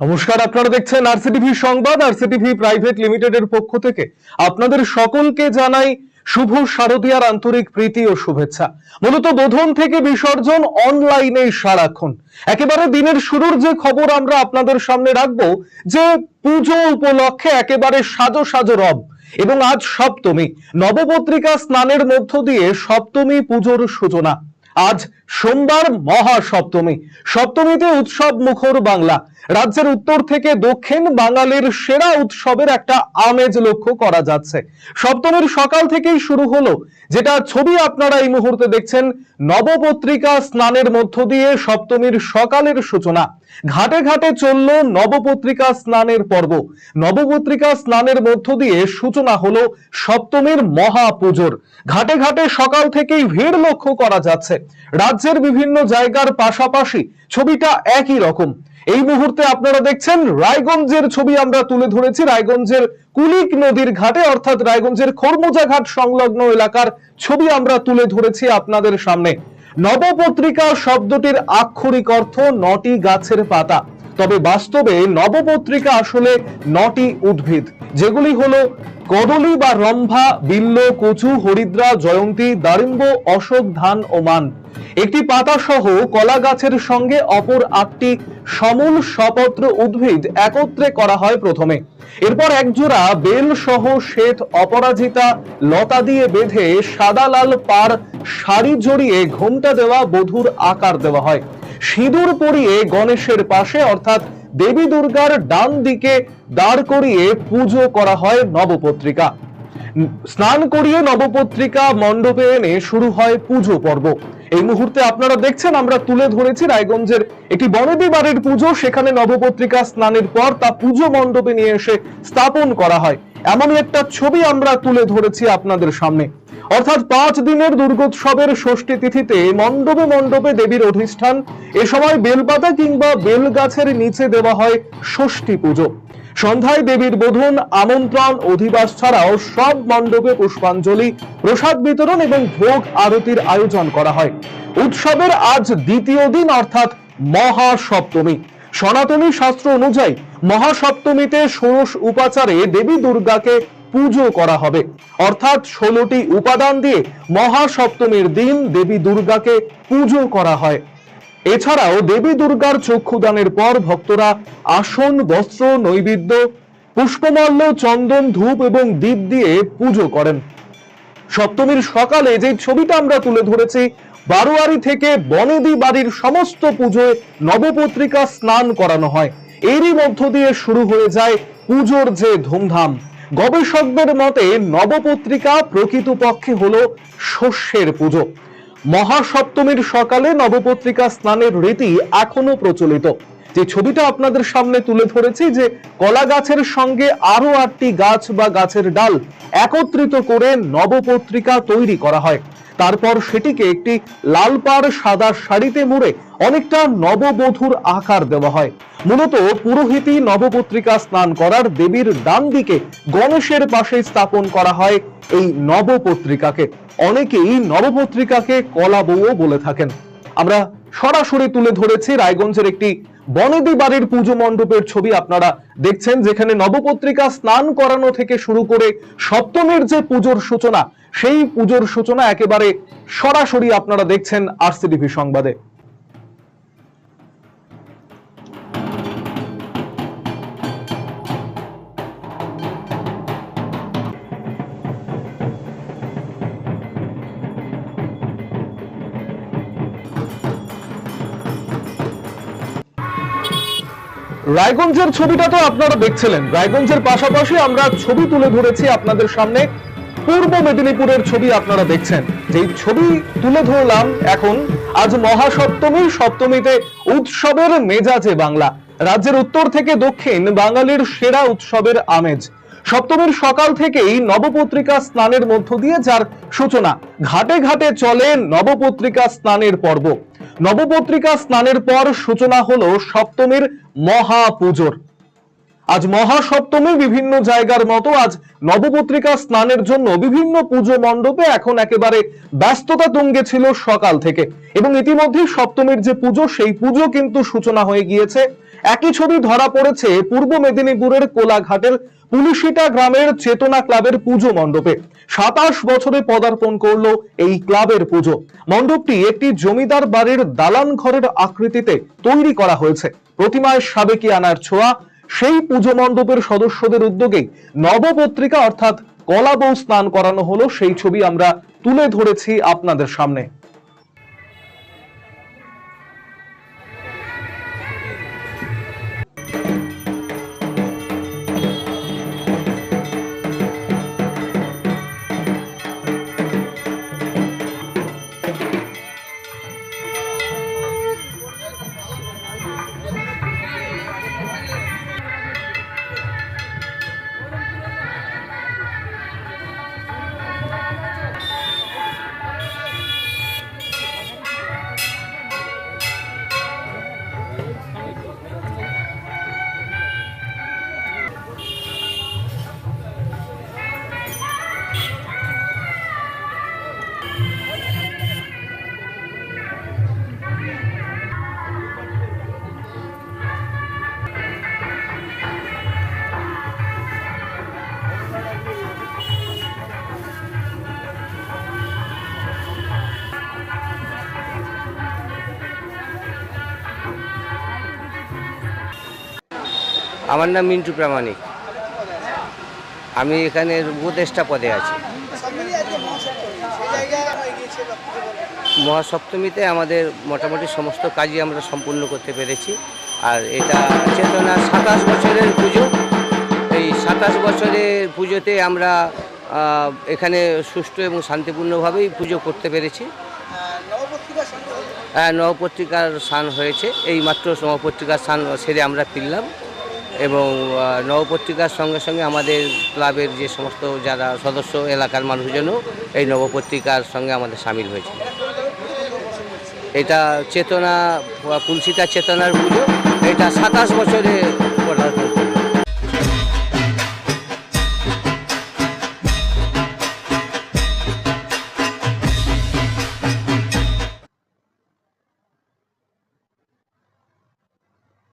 নমস্কার, আপনারা দেখছেন আরসিটিভি সংবাদ আরসিটিভি প্রাইভেট লিমিটেডের পক্ষ থেকে আপনাদের সকলকে জানাই শুভ শারদীয়ার আন্তরিক প্রীতি ও শুভেচ্ছা। মূলত বোধন থেকে বিসর্জন অনলাইনে সারাক্ষণ একেবারে দিনের শুরুর যে খবর আমরা আপনাদের সামনে রাখব, যে পুজো উপলক্ষে একেবারে সাজো সাজো রব এবং আজ সপ্তমী। নবপত্রিকা স্নানের মধ্য দিয়ে সপ্তমী পুজোর সূচনা। আজ সোমবার মহা সপ্তমী সপ্তমীতে উৎসব মুখর বাংলা। রাজ্যের উত্তর থেকে দক্ষিণ বাঙালির সেরা উৎসবের একটা আমেজ লক্ষ্য করা যাচ্ছে। সপ্তমীর সকাল থেকেই শুরু হলো, যেটা ছবি আপনারা এই মুহূর্তে দেখছেন নবপত্রিকা স্নানের মধ্য দিয়ে সপ্তমীর সকালের সূচনা। ঘাটে ঘাটে চলল নবপত্রিকা স্নানের পর্ব। নবপত্রিকা স্নানের মধ্য দিয়ে সূচনা হলো সপ্তমীর মহা পুজোর ঘাটে ঘাটে সকাল থেকেই ভিড় লক্ষ্য করা যাচ্ছে। রাজ্যের বিভিন্ন জায়গার পাশাপাশি ছবিটা একই রকম। এই মুহূর্তে আপনারা দেখছেন রায়গঞ্জের ছবি আমরা তুলে ধরেছি। রায়গঞ্জের কুলিক নদীর ঘাটে, অর্থাৎ রায়গঞ্জের খরমুজা ঘাট সংলগ্ন এলাকার ছবি আমরা তুলে ধরেছি আপনাদের সামনে। নবপত্রিকা শব্দটির আক্ষরিক অর্থ নটি গাছের পাতা। তবে বাস্তবে নবপত্রিকা আসলে নটি উদ্ভিদ। যেগুলি হলো কদলি বা রম্ভা, বিল্ল, কচু, হরিদ্রা, জয়ন্তী দারিম্ব অশোক, ধান ও মান। একটি পাতা সহ কলা গাছের সঙ্গে অপর আটটি সমূল স্বপত্র উদ্ভিদ একত্রে করা হয় প্রথমে। এরপর একজোড়া বেল সহ শ্বেত অপরাজিতা লতা দিয়ে বেঁধে সাদা লাল পার শাড়ি জড়িয়ে ঘোমটা দেওয়া বধুর আকার দেওয়া হয়। সিঁদুর পরিয়ে গণেশের পাশে, অর্থাৎ দেবী দুর্গার ডান দিকে দাঁড় করিয়ে পুজো করা হয় নবপত্রিকা। স্নান করিয়ে নবপত্রিকা মণ্ডপে এনে শুরু হয় পুজো পর্ব। এই মুহূর্তে আপনারা দেখছেন, আমরা তুলে ধরেছি রায়গঞ্জের একটি বনেদি বাড়ির পুজো, সেখানে নবপত্রিকা স্নানের পর তা পুজো মণ্ডপে নিয়ে এসে স্থাপন করা হয়। এমনই একটা ছবি আমরা তুলে ধরেছি আপনাদের সামনে। অর্থাৎ পাঁচ দিনের দুর্গোৎসবের ষষ্ঠী তিথিতে মণ্ডপে মণ্ডপে দেবীর অধিষ্ঠান, এ সময় বেলপাতা কিংবা বেল গাছের নিচে দেওয়া হয় ষষ্ঠী পুজো। সন্ধ্যায় দেবীর বোধন আমন্ত্রণ, অধিবাস ছাড়াও সব মণ্ডপে পুষ্পাঞ্জলি, প্রসাদ বিতরণ এবং ভোগ আরতির আয়োজন করা হয়। উৎসবের আজ দ্বিতীয় দিন, অর্থাৎ মহা সপ্তমী সনাতনী শাস্ত্র অনুযায়ী মহাসপ্তমীতে ষোড়শ উপাচারে দেবী দুর্গাকে পুজো করা হবে। অর্থাৎ ষোলোটি উপাদান দিয়ে মহাসপ্তমীর দিন দেবী দুর্গাকে পুজো করা হয়। এছাড়াও দেবী দুর্গার চক্ষুদানের পর ভক্তরা আসন, বস্ত্র, নৈবেদ্য পুষ্পমাল্য চন্দন, ধূপ এবং দ্বীপ দিয়ে পুজো করেন। সপ্তমীর সকালে যে ছবিটা আমরা তুলে ধরেছি, বারোয়ারি থেকে বনেদি বাড়ির সমস্ত পুজোয় নবপত্রিকা স্নান করানো হয়। এরই মধ্য দিয়ে শুরু হয়ে যায় পুজোর যে ধুমধাম। গবেষকদের মতে নবপত্রিকা প্রকৃতপক্ষে হলো শস্যের পুজো। মহাসপ্তমীর সকালে নবপত্রিকা স্নানের রীতি এখনও প্রচলিত। যে ছবিটা আপনাদের সামনে তুলে ধরেছি যে কলা গাছের সঙ্গে আরও আটটি গাছ বা গাছের ডাল একত্রিত করে নবপত্রিকা তৈরি করা হয়। তারপর সেটিকে একটি লাল পাড় সাদা শাড়িতে মুড়ে অনেকটা নববধূর আকার দেওয়া হয়। মূলত পুরোহিতই নবপত্রিকা স্নান করার দেবীর ডান দিকে গণেশের পাশে স্থাপন করা হয় এই নবপত্রিকাকে। অনেকেই নবপত্রিকাকে কলা বউও বলে থাকেন। আমরা সরাসরি তুলে ধরেছি রায়গঞ্জের একটি বনেদি বাড়ির পুজো মণ্ডপের ছবি আপনারা দেখছেন, যেখানে নবপত্রিকা স্নান করানো থেকে শুরু করে সপ্তমীর যে পুজোর সূচনা, সেই পুজোর সূচনা একেবারে সরাসরি আপনারা দেখছেন আরসিটিভি সংবাদে। রায়গঞ্জের ছবিটা তো আপনারা দেখছিলেন। রায়গঞ্জের পাশাপাশি আমরা ছবি তুলে ধরেছি আপনাদের সামনে। পূর্ব মেদিনীপুরের ছবি আপনারা দেখছেন। যেই ছবি তুলে ধরলাম এখন, আজ মহাসপ্তমী, সপ্তমীতে উৎসবের মেজাজে বাংলা। রাজ্যের উত্তর থেকে দক্ষিণ, বাঙালির সেরা উৎসবের আমেজ। সপ্তমীর সকাল থেকেই নবপত্রিকা স্নানের মধ্য দিয়ে যার সূচনা। ঘাটে ঘাটে চলে নবপত্রিকা স্নানের পর্ব। নবপত্রিকা স্নানের পর সূচনা হলো সপ্তমীর মহা পুজোর আজ মহাসপ্তমী বিভিন্ন জায়গার মতো আজ নবপত্রিকা স্নানের জন্য বিভিন্ন পুজো মণ্ডপে এখন একেবারে ব্যস্ততা তুঙ্গে ছিল সকাল থেকে। এবং ইতিমধ্যে সপ্তমীর যে পুজো, সেই পুজো কিন্তু সূচনা হয়ে গিয়েছে। একই ছবি ধরা পড়েছে পূর্ব মেদিনীপুরের কোলাঘাটের পুলিশিটা গ্রামের চেতনা ক্লাবের পুজো মণ্ডপে। সাতাশ বছরে পদার্পণ করল এই ক্লাবের পুজো। মণ্ডপটি একটি জমিদার বাড়ির দালান ঘরের আকৃতিতে তৈরি করা হয়েছে। প্রতিমায় সাবেকি আনার ছোঁয়া। সেই পুজো মণ্ডপের সদস্যদের উদ্যোগেই নবপত্রিকা অর্থাৎ কলা বউ স্নান করানো হলো। সেই ছবি আমরা তুলে ধরেছি আপনাদের সামনে। আমার নাম মিন্টু প্রামাণিক। আমি এখানে উপদেষ্টা পদে আছি। মহাসপ্তমীতে আমাদের মোটামুটি সমস্ত কাজই আমরা সম্পূর্ণ করতে পেরেছি। আর এটা চেতনা সাতাশ বছরের পুজো। এই সাতাশ বছরের পুজোতে আমরা এখানে সুষ্ঠু এবং শান্তিপূর্ণভাবেই পুজো করতে পেরেছি। হ্যাঁ নবপত্রিকার স্নান হয়েছে। এই মাত্র নবপত্রিকার স্নান সেরে আমরা ফিরলাম। এবং নবপত্রিকার সঙ্গে সঙ্গে আমাদের ক্লাবের যে সমস্ত যারা সদস্য, এলাকার মানুষজনও এই নবপত্রিকার সঙ্গে আমাদের সামিল হয়েছে। এটা চেতনা, পুলসিতা চেতনার পুজো। এটা সাতাশ বছরে পদার্পণ